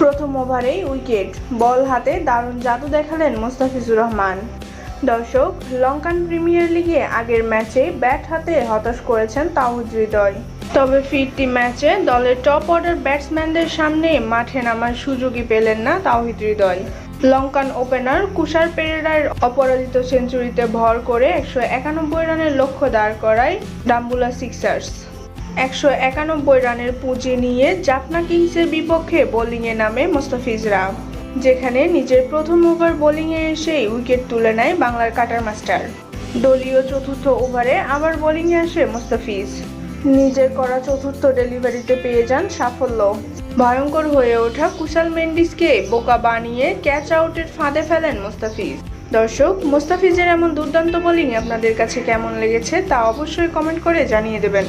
প্রথম ওভারেই উইকেট। বল হাতে দারুণ জাদু দেখালেন মোস্তাফিজুর রহমান। দর্শক, লঙ্কান প্রিমিয়ার লিগে আগের ম্যাচে ব্যাট হাতে হতাশ করেছেন তাওহিদ হৃদয়। তবে ফিরতি ম্যাচে দলের টপ অর্ডার ব্যাটসম্যানদের সামনে মাঠে নামার সুযোগই পেলেন না তাওহিদ হৃদয়। লঙ্কান ওপেনার কুষার পেরেরার অপরাজিত সেঞ্চুরিতে ভর করে একশো একানব্বই রানের লক্ষ্য দাঁড় করায় ডাম্বুলা সিক্সার্স। একশো একানব্বই রানের পুঁজি নিয়ে জাফনা কিংসের বিপক্ষে বোলিংয়ে নামে মোস্তাফিজরা, যেখানে নিজের প্রথম ওভার বোলিংয়ে এসেই উইকেট তুলে নেয় বাংলার কাটার মাস্টার। দলীয় চতুর্থ ওভারে আবার বোলিংয়ে আসে মোস্তাফিজ। নিজের করা চতুর্থ ডেলিভারিতে পেয়ে যান সাফল্য। ভয়ঙ্কর হয়ে ওঠা কুশাল মেন্ডিসকে বোকা বানিয়ে ক্যাচ আউটের ফাঁদে ফেলেন মোস্তাফিজ। দর্শক, মোস্তাফিজের এমন দুর্দান্ত বোলিং আপনাদের কাছে কেমন লেগেছে তা অবশ্যই কমেন্ট করে জানিয়ে দেবেন।